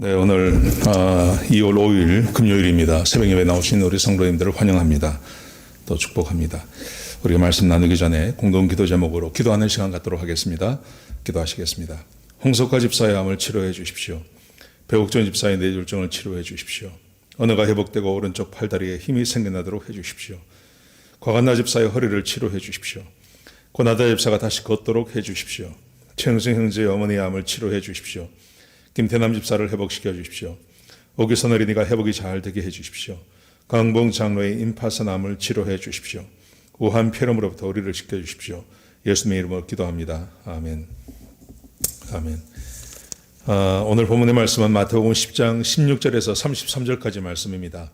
네, 오늘 어, 2월 5일 금요일입니다. 새벽 예배 나오신 우리 성도님들을 환영합니다. 또 축복합니다. 우리가 말씀 나누기 전에 공동 기도 제목으로 기도하는 시간 갖도록 하겠습니다. 기도하시겠습니다. 홍석화 집사의 암을 치료해 주십시오. 배옥전 집사의 뇌졸중을 치료해 주십시오. 언어가 회복되고 오른쪽 팔다리에 힘이 생겨나도록 해 주십시오. 과간나 집사의 허리를 치료해 주십시오. 고나다 집사가 다시 걷도록 해 주십시오. 최영승 형제의 어머니의 암을 치료해 주십시오. 김태남 집사를 회복시켜 주십시오. 오기선 어린이가 회복이 잘 되게 해 주십시오. 강봉 장로의 임파선암을 치료해 주십시오. 우한 폐렴으로부터 우리를 지켜 주십시오. 예수님의 이름으로 기도합니다. 아멘. 아멘. 아, 오늘 본문의 말씀은 마태복음 10장 16절에서 33절까지 말씀입니다.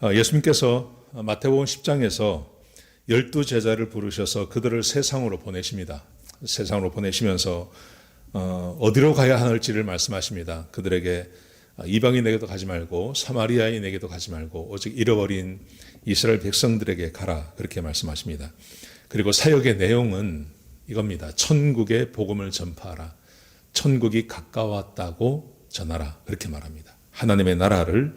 아, 예수님께서 마태복음 10장에서 열두 제자를 부르셔서 그들을 세상으로 보내십니다. 세상으로 보내시면서 어, 어디로 가야 하는지를 말씀하십니다. 그들에게 이방인에게도 가지 말고 사마리아인에게도 가지 말고 오직 잃어버린 이스라엘 백성들에게 가라 그렇게 말씀하십니다. 그리고 사역의 내용은 이겁니다. 천국의 복음을 전파하라. 천국이 가까웠다고 전하라. 그렇게 말합니다. 하나님의 나라를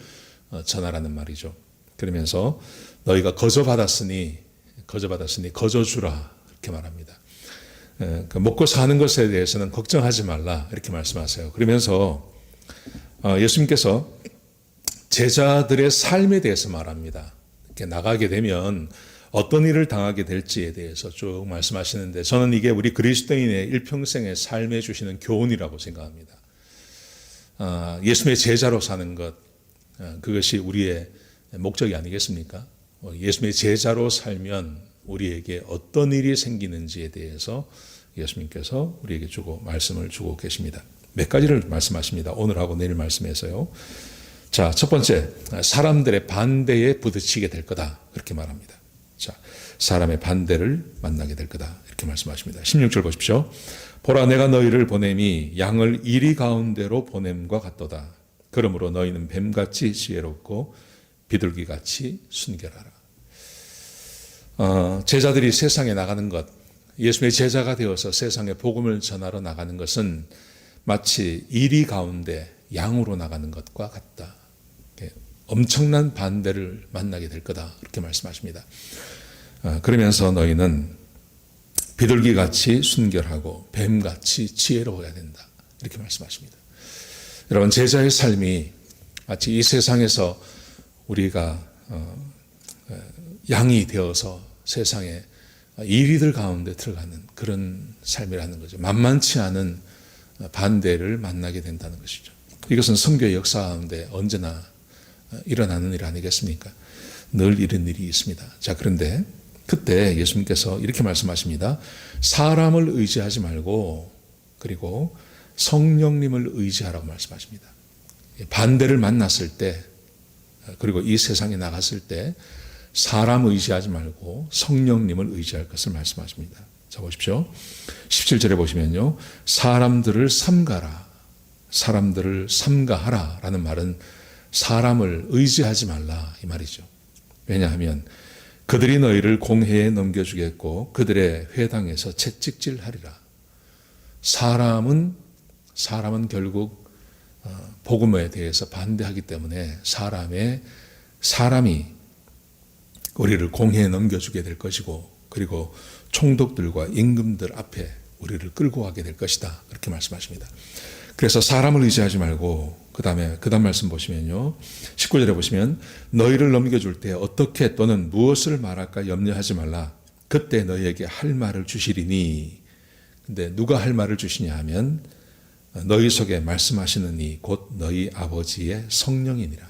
어, 전하라는 말이죠. 그러면서 너희가 거저 받았으니 거저 받았으니 거저 주라 이렇게 말합니다. 예, 그 먹고 사는 것에 대해서는 걱정하지 말라 이렇게 말씀하세요. 그러면서 어, 예수님께서 제자들의 삶에 대해서 말합니다. 이렇게 나가게 되면 어떤 일을 당하게 될지에 대해서 쭉 말씀하시는데 저는 이게 우리 그리스도인의 일평생의 삶에 주시는 교훈이라고 생각합니다. 아, 예수님의 제자로 사는 것 어, 그것이 우리의 목적이 아니겠습니까? 어, 예수님의 제자로 살면 우리에게 어떤 일이 생기는지에 대해서 예수님께서 우리에게 주고 말씀을 주고 계십니다. 몇 가지를 말씀하십니다. 오늘하고 내일 말씀에서요. 자, 첫 번째, 사람들의 반대에 부딪히게 될 거다. 그렇게 말합니다. 자, 사람의 반대를 만나게 될 거다. 이렇게 말씀하십니다. 16절 보십시오. 보라, 내가 너희를 보냄이 양을 이리 가운데로 보냄과 같도다. 그러므로 너희는 뱀같이 지혜롭고 비둘기같이 순결하라. 어, 제자들이 세상에 나가는 것, 예수님의 제자가 되어서 세상에 복음을 전하러 나가는 것은 마치 이리 가운데 양으로 나가는 것과 같다. 엄청난 반대를 만나게 될 거다. 이렇게 말씀하십니다. 어, 그러면서 너희는 비둘기 같이 순결하고 뱀 같이 지혜로워야 된다. 이렇게 말씀하십니다. 여러분, 제자의 삶이 마치 이 세상에서 우리가 어, 양이 되어서 세상에 이리들 가운데 들어가는 그런 삶이라는 거죠. 만만치 않은 반대를 만나게 된다는 것이죠. 이것은 성교의 역사 가운데 언제나 일어나는 일 아니겠습니까? 늘 이런 일이 있습니다. 자, 그런데 그때 예수님께서 이렇게 말씀하십니다. 사람을 의지하지 말고 그리고 성령님을 의지하라고 말씀하십니다. 반대를 만났을 때 그리고 이 세상에 나갔을 때 사람 의지하지 말고 성령님을 의지할 것을 말씀하십니다. 자, 보십시오. 17절에 보시면요. 사람들을 삼가라. 사람들을 삼가하라. 라는 말은 사람을 의지하지 말라. 이 말이죠. 왜냐하면 그들이 너희를 공회에 넘겨주겠고 그들의 회당에서 채찍질 하리라. 사람은, 사람은 결국 어, 복음에 대해서 반대하기 때문에 사람의, 사람이 우리를 공회에 넘겨주게 될 것이고 그리고 총독들과 임금들 앞에 우리를 끌고 가게 될 것이다. 그렇게 말씀하십니다. 그래서 사람을 의지하지 말고 그 다음에 그 다음 말씀 보시면요. 19절에 보시면 너희를 넘겨줄 때 어떻게 또는 무엇을 말할까 염려하지 말라. 그때 너희에게 할 말을 주시리니 근데 누가 할 말을 주시냐 하면 너희 속에 말씀하시는 이 곧 너희 아버지의 성령이니라.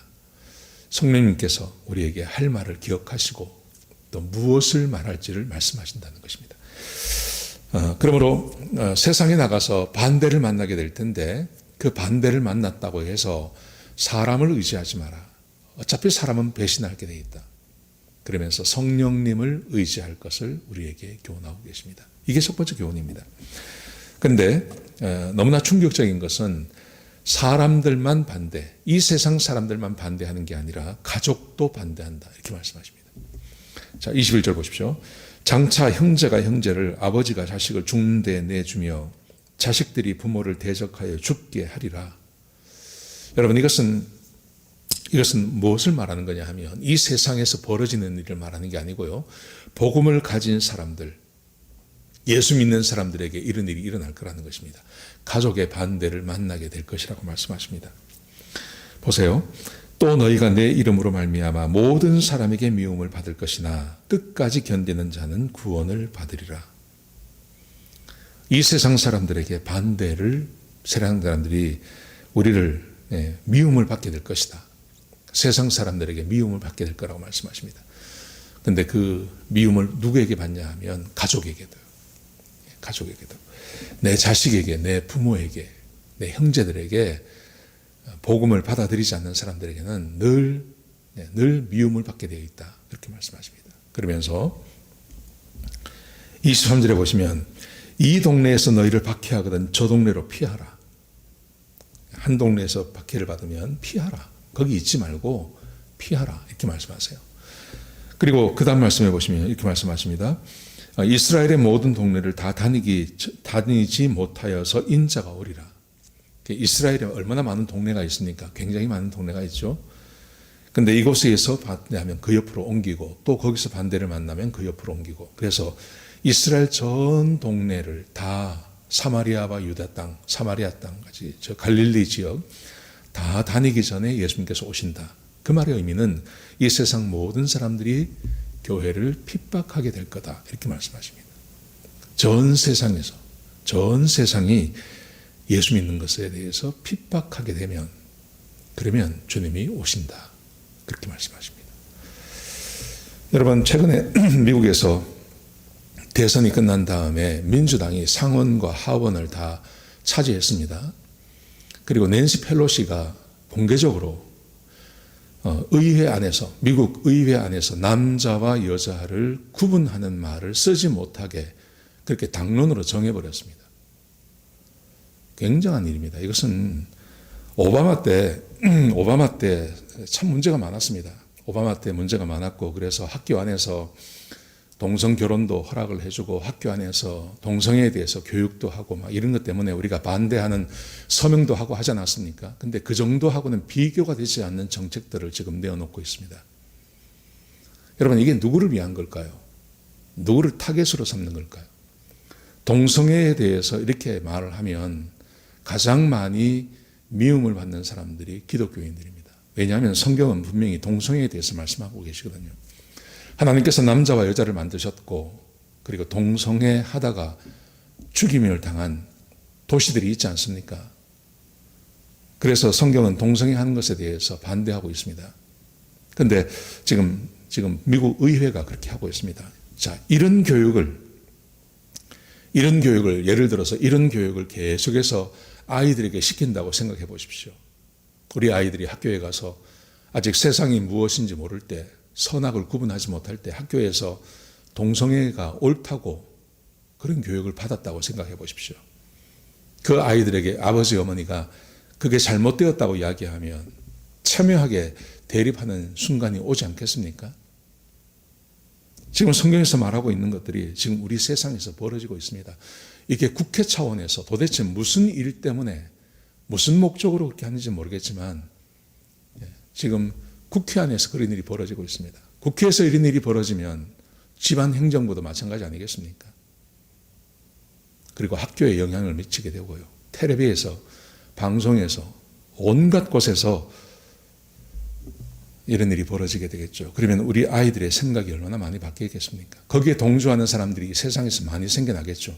성령님께서 우리에게 할 말을 기억하시고 또 무엇을 말할지를 말씀하신다는 것입니다. 어, 그러므로 어, 세상에 나가서 반대를 만나게 될 텐데 그 반대를 만났다고 해서 사람을 의지하지 마라. 어차피 사람은 배신하게 돼 있다. 그러면서 성령님을 의지할 것을 우리에게 교훈하고 계십니다. 이게 첫 번째 교훈입니다. 그런데 어, 너무나 충격적인 것은 사람들만 반대, 이 세상 사람들만 반대하는 게 아니라 가족도 반대한다. 이렇게 말씀하십니다. 자, 21절 보십시오. 장차 형제가 형제를 아버지가 자식을 죽는 데 내주며 자식들이 부모를 대적하여 죽게 하리라. 여러분 이것은 이것은 무엇을 말하는 거냐 하면 이 세상에서 벌어지는 일을 말하는 게 아니고요. 복음을 가진 사람들, 예수 믿는 사람들에게 이런 일이 일어날 거라는 것입니다. 가족의 반대를 만나게 될 것이라고 말씀하십니다. 보세요. 또 너희가 내 이름으로 말미암아 모든 사람에게 미움을 받을 것이나 끝까지 견디는 자는 구원을 받으리라. 이 세상 사람들에게 반대를 세상 사람들이 우리를 예, 미움을 받게 될 것이다. 세상 사람들에게 미움을 받게 될 거라고 말씀하십니다. 근데 그 미움을 누구에게 받냐 하면 가족에게도 예, 가족에게도 내 자식에게 내 부모에게 내 형제들에게 복음을 받아들이지 않는 사람들에게는 늘, 네, 늘 미움을 받게 되어 있다. 그렇게 말씀하십니다. 그러면서 23절에 보시면 이 동네에서 너희를 박해하거든 저 동네로 피하라. 한 동네에서 박해를 받으면 피하라. 거기 있지 말고 피하라. 이렇게 말씀하세요. 그리고 그 다음 말씀해 보시면 이렇게 말씀하십니다. 아, 이스라엘의 모든 동네를 다 다니기, 다니지 못하여서 인자가 오리라. 이스라엘에 얼마나 많은 동네가 있습니까? 굉장히 많은 동네가 있죠. 근데 이곳에서 반대하면 그 옆으로 옮기고 또 거기서 반대를 만나면 그 옆으로 옮기고 그래서 이스라엘 전 동네를 다 사마리아와 유다 땅, 사마리아 땅까지 저 갈릴리 지역 다 다니기 전에 예수님께서 오신다. 그 말의 의미는 이 세상 모든 사람들이 교회를 핍박하게 될 거다. 이렇게 말씀하십니다. 전 세상에서 전 세상이 예수 믿는 것에 대해서 핍박하게 되면 그러면 주님이 오신다. 그렇게 말씀하십니다. 여러분 최근에 미국에서 대선이 끝난 다음에 민주당이 상원과 하원을 다 차지했습니다. 그리고 낸시 펠로시가 공개적으로 어, 의회 안에서 미국 의회 안에서 남자와 여자를 구분하는 말을 쓰지 못하게 그렇게 당론으로 정해버렸습니다. 굉장한 일입니다. 이것은 오바마 때 오바마 때 참 문제가 많았습니다. 오바마 때 문제가 많았고 그래서 학교 안에서 동성 결혼도 허락을 해주고 학교 안에서 동성애에 대해서 교육도 하고 막 이런 것 때문에 우리가 반대하는 서명도 하고 하지 않았습니까? 근데 그 정도하고는 비교가 되지 않는 정책들을 지금 내어놓고 있습니다. 여러분 이게 누구를 위한 걸까요? 누구를 타겟으로 삼는 걸까요? 동성애에 대해서 이렇게 말을 하면 가장 많이 미움을 받는 사람들이 기독교인들입니다. 왜냐하면 성경은 분명히 동성애에 대해서 말씀하고 계시거든요. 하나님께서 남자와 여자를 만드셨고 그리고 동성애 하다가 죽임을 당한 도시들이 있지 않습니까? 그래서 성경은 동성애 하는 것에 대해서 반대하고 있습니다. 근데 지금 지금 미국 의회가 그렇게 하고 있습니다. 자, 이런 교육을 이런 교육을 예를 들어서 이런 교육을 계속해서 아이들에게 시킨다고 생각해 보십시오. 우리 아이들이 학교에 가서 아직 세상이 무엇인지 모를 때 선악을 구분하지 못할 때 학교에서 동성애가 옳다고 그런 교육을 받았다고 생각해 보십시오. 그 아이들에게 아버지 어머니가 그게 잘못되었다고 이야기하면 첨예하게 대립하는 순간이 오지 않겠습니까? 지금 성경에서 말하고 있는 것들이 지금 우리 세상에서 벌어지고 있습니다. 이게 국회 차원에서 도대체 무슨 일 때문에 무슨 목적으로 그렇게 하는지 모르겠지만 예, 지금 국회 안에서 그런 일이 벌어지고 있습니다. 국회에서 이런 일이 벌어지면 집안 행정부도 마찬가지 아니겠습니까? 그리고 학교에 영향을 미치게 되고요. 텔레비에서 방송에서 온갖 곳에서 이런 일이 벌어지게 되겠죠. 그러면 우리 아이들의 생각이 얼마나 많이 바뀌겠습니까? 거기에 동조하는 사람들이 세상에서 많이 생겨나겠죠.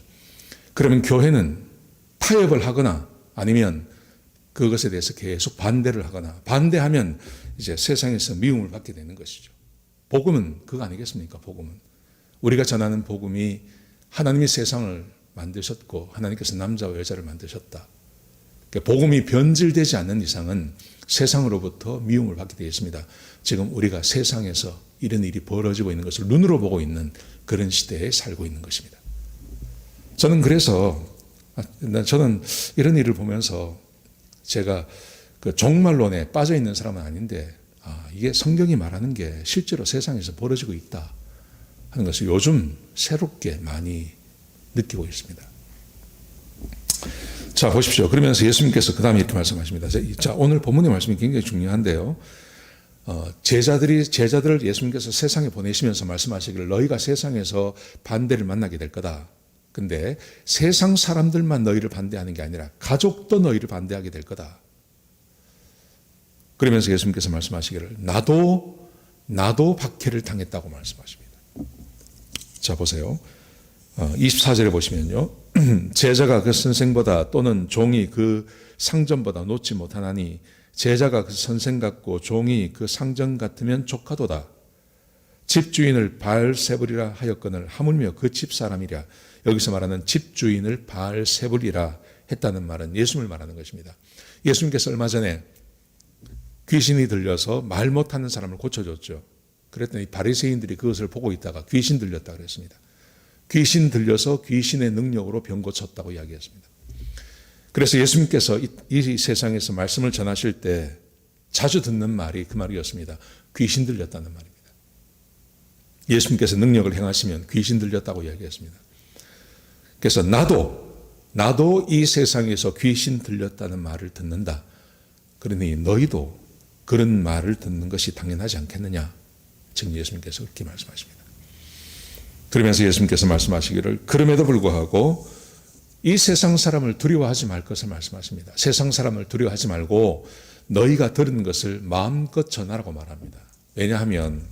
그러면 교회는 타협을 하거나 아니면 그것에 대해서 계속 반대를 하거나 반대하면 이제 세상에서 미움을 받게 되는 것이죠. 복음은 그거 아니겠습니까? 복음은 우리가 전하는 복음이 하나님이 세상을 만드셨고 하나님께서 남자와 여자를 만드셨다. 그러니까 복음이 변질되지 않는 이상은 세상으로부터 미움을 받게 되어 있습니다. 지금 우리가 세상에서 이런 일이 벌어지고 있는 것을 눈으로 보고 있는 그런 시대에 살고 있는 것입니다. 저는 그래서 아, 저는 이런 일을 보면서 제가 그 종말론에 빠져 있는 사람은 아닌데 아, 이게 성경이 말하는 게 실제로 세상에서 벌어지고 있다 하는 것을 요즘 새롭게 많이 느끼고 있습니다. 자, 보십시오. 그러면서 예수님께서 그 다음에 이렇게 말씀하십니다. 자, 오늘 본문의 말씀이 굉장히 중요한데요. 어, 제자들이, 제자들을 예수님께서 세상에 보내시면서 말씀하시기를 너희가 세상에서 반대를 만나게 될 거다. 근데 세상 사람들만 너희를 반대하는 게 아니라 가족도 너희를 반대하게 될 거다. 그러면서 예수님께서 말씀하시기를 나도, 나도 박해를 당했다고 말씀하십니다. 자, 보세요. 어, 24절에 보시면요. 제자가 그 선생보다 또는 종이 그 상전보다 놓지 못하나니 제자가 그 선생 같고 종이 그 상전 같으면 조카도다. 집주인을 바알세불이라 하였거늘 하물며 그 집사람이랴. 여기서 말하는 집주인을 바알세불이라 했다는 말은 예수님을 말하는 것입니다. 예수님께서 얼마 전에 귀신이 들려서 말 못하는 사람을 고쳐줬죠. 그랬더니 바리새인들이 그것을 보고 있다가 귀신 들렸다 그랬습니다. 귀신 들려서 귀신의 능력으로 병 고쳤다고 이야기했습니다. 그래서 예수님께서 이, 이, 세상에서 말씀을 전하실 때 자주 듣는 말이 그 말이었습니다. 귀신 들렸다는 말입니다. 예수님께서 능력을 행하시면 귀신 들렸다고 이야기했습니다. 그래서 나도 나도 이 세상에서 귀신 들렸다는 말을 듣는다. 그러니 너희도 그런 말을 듣는 것이 당연하지 않겠느냐? 지금 예수님께서 그렇게 말씀하십니다. 그러면서 예수님께서 말씀하시기를 그럼에도 불구하고 이 세상 사람을 두려워하지 말 것을 말씀하십니다. 세상 사람을 두려워하지 말고 너희가 들은 것을 마음껏 전하라고 말합니다. 왜냐하면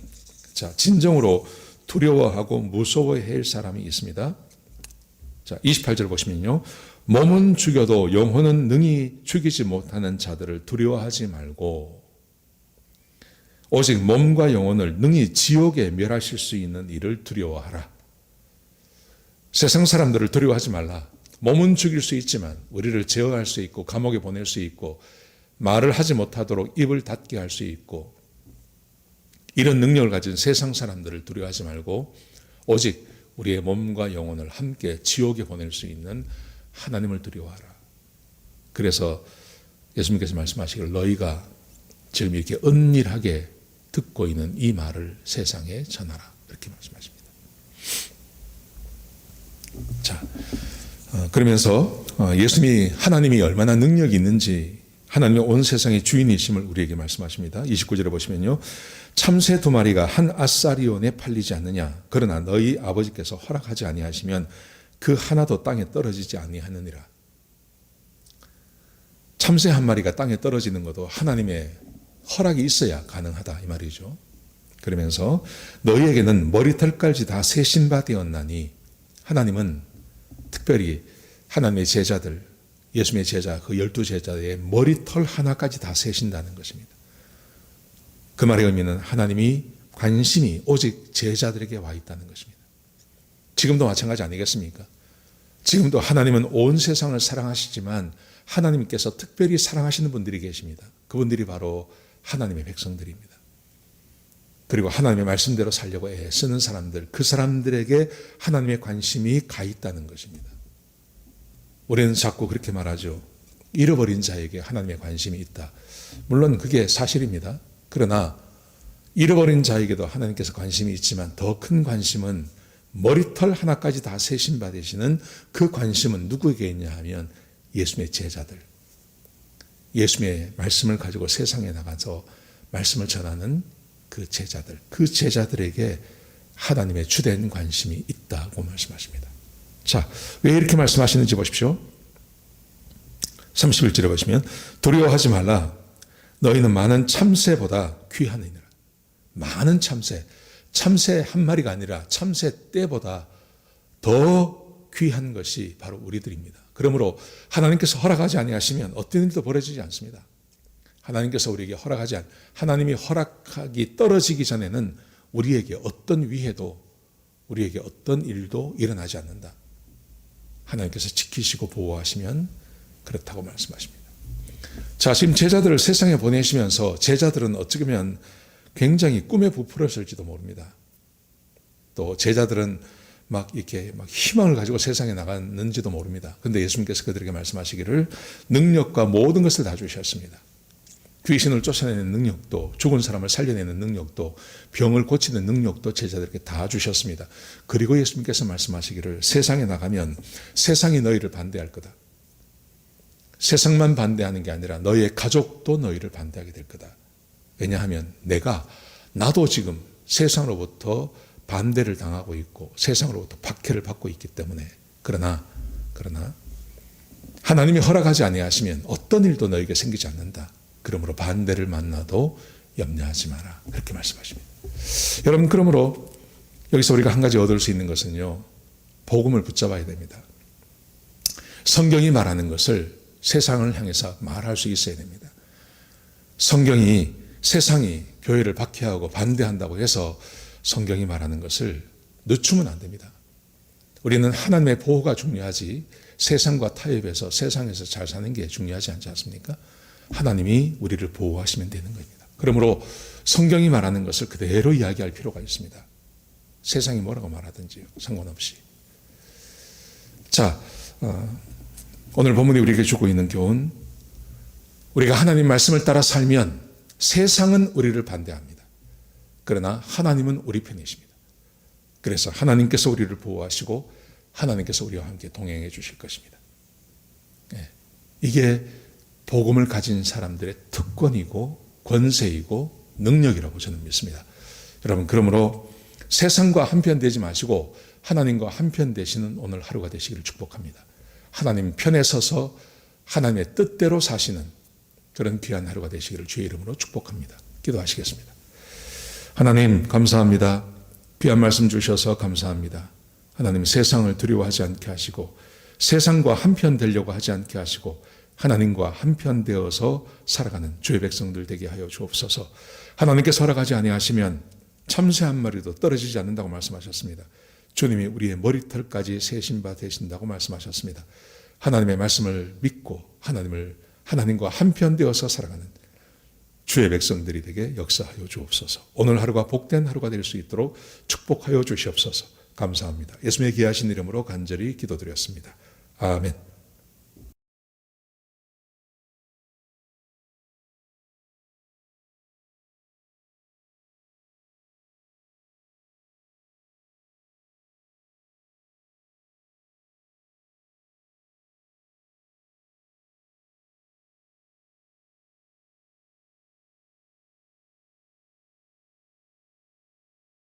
자, 진정으로 두려워하고 무서워할 사람이 있습니다. 자, 28절 보시면요. 몸은 죽여도 영혼은 능히 죽이지 못하는 자들을 두려워하지 말고 오직 몸과 영혼을 능히 지옥에 멸하실 수 있는 일을 두려워하라. 세상 사람들을 두려워하지 말라. 몸은 죽일 수 있지만 우리를 제어할 수 있고 감옥에 보낼 수 있고 말을 하지 못하도록 입을 닫게 할 수 있고 이런 능력을 가진 세상 사람들을 두려워하지 말고 오직 우리의 몸과 영혼을 함께 지옥에 보낼 수 있는 하나님을 두려워하라. 그래서 예수님께서 말씀하시기를 너희가 지금 이렇게 은밀하게 듣고 있는 이 말을 세상에 전하라. 이렇게 말씀하십니다. 자, 어, 그러면서 어, 예수님이 하나님이 얼마나 능력이 있는지 하나님의 온 세상의 주인이심을 우리에게 말씀하십니다. 29절에 보시면요. 참새 두 마리가 한 아사리온에 팔리지 않느냐. 그러나 너희 아버지께서 허락하지 아니하시면 그 하나도 땅에 떨어지지 아니하느니라. 참새 한 마리가 땅에 떨어지는 것도 하나님의 허락이 있어야 가능하다 이 말이죠. 그러면서 너희에게는 머리털까지 다 세신 바 되었나니 하나님은 특별히 하나님의 제자들 예수님의 제자 그 열두 제자의 머리털 하나까지 다 세신다는 것입니다. 그 말의 의미는 하나님이 관심이 오직 제자들에게 와 있다는 것입니다. 지금도 마찬가지 아니겠습니까? 지금도 하나님은 온 세상을 사랑하시지만 하나님께서 특별히 사랑하시는 분들이 계십니다. 그분들이 바로 하나님의 백성들입니다. 그리고 하나님의 말씀대로 살려고 애쓰는 사람들, 그 사람들에게 하나님의 관심이 가 있다는 것입니다. 우리는 자꾸 그렇게 말하죠. 잃어버린 자에게 하나님의 관심이 있다. 물론 그게 사실입니다. 그러나 잃어버린 자에게도 하나님께서 관심이 있지만 더 큰 관심은 머리털 하나까지 다 세신 받으시는 그 관심은 누구에게 있냐 하면 예수님의 제자들, 예수님의 말씀을 가지고 세상에 나가서 말씀을 전하는 그 제자들, 그 제자들에게 하나님의 주된 관심이 있다고 말씀하십니다. 자, 왜 이렇게 말씀하시는지 보십시오. 31절에 보시면 두려워하지 말라. 너희는 많은 참새보다 귀하느니라. 많은 참새. 참새 한 마리가 아니라 참새 떼보다 더 귀한 것이 바로 우리들입니다. 그러므로 하나님께서 허락하지 아니하시면 어떤 일도 벌어지지 않습니다. 하나님께서 우리에게 허락하지 않, 하나님이 허락하기 떨어지기 전에는 우리에게 어떤 위해도 우리에게 어떤 일도 일어나지 않는다. 하나님께서 지키시고 보호하시면 그렇다고 말씀하십니다. 자, 지금 제자들을 세상에 보내시면서 제자들은 어찌 보면 굉장히 꿈에 부풀었을지도 모릅니다. 또 제자들은 막 이렇게 막 희망을 가지고 세상에 나갔는지도 모릅니다. 근데 예수님께서 그들에게 말씀하시기를 능력과 모든 것을 다 주셨습니다. 귀신을 쫓아내는 능력도, 죽은 사람을 살려내는 능력도, 병을 고치는 능력도 제자들에게 다 주셨습니다. 그리고 예수님께서 말씀하시기를 세상에 나가면 세상이 너희를 반대할 거다. 세상만 반대하는 게 아니라 너희의 가족도 너희를 반대하게 될 거다. 왜냐하면 내가 나도 지금 세상으로부터 반대를 당하고 있고 세상으로부터 박해를 받고 있기 때문에 그러나 그러나 하나님이 허락하지 아니하시면 어떤 일도 너에게 생기지 않는다. 그러므로 반대를 만나도 염려하지 마라. 그렇게 말씀하십니다. 여러분 그러므로 여기서 우리가 한 가지 얻을 수 있는 것은요. 복음을 붙잡아야 됩니다. 성경이 말하는 것을 세상을 향해서 말할 수 있어야 됩니다. 성경이 세상이 교회를 박해하고 반대한다고 해서 성경이 말하는 것을 늦추면 안 됩니다. 우리는 하나님의 보호가 중요하지 세상과 타협해서 세상에서 잘 사는 게 중요하지 않지 않습니까? 하나님이 우리를 보호하시면 되는 겁니다. 그러므로 성경이 말하는 것을 그대로 이야기할 필요가 있습니다. 세상이 뭐라고 말하든지요. 상관없이. 자, 어, 오늘 본문이 우리에게 주고 있는 교훈. 우리가 하나님 말씀을 따라 살면 세상은 우리를 반대합니다. 그러나 하나님은 우리 편이십니다. 그래서 하나님께서 우리를 보호하시고 하나님께서 우리와 함께 동행해 주실 것입니다. 예, 이게 복음을 가진 사람들의 특권이고 권세이고 능력이라고 저는 믿습니다. 여러분 그러므로 세상과 한편 되지 마시고 하나님과 한편 되시는 오늘 하루가 되시기를 축복합니다. 하나님 편에 서서 하나님의 뜻대로 사시는 그런 귀한 하루가 되시기를 주의 이름으로 축복합니다. 기도하시겠습니다. 하나님 감사합니다. 귀한 말씀 주셔서 감사합니다. 하나님 세상을 두려워하지 않게 하시고 세상과 한편 되려고 하지 않게 하시고 하나님과 한편 되어서 살아가는 주의 백성들 되게 하여 주옵소서. 하나님께서 허락하지 아니하시면 참새 한 마리도 떨어지지 않는다고 말씀하셨습니다. 주님이 우리의 머리털까지 세신 바 되신다고 말씀하셨습니다. 하나님의 말씀을 믿고 하나님을 하나님과 한편 되어서 살아가는 주의 백성들이 되게 역사하여 주옵소서. 오늘 하루가 복된 하루가 될 수 있도록 축복하여 주시옵소서. 감사합니다. 예수님의 귀하신 이름으로 간절히 기도드렸습니다. 아멘.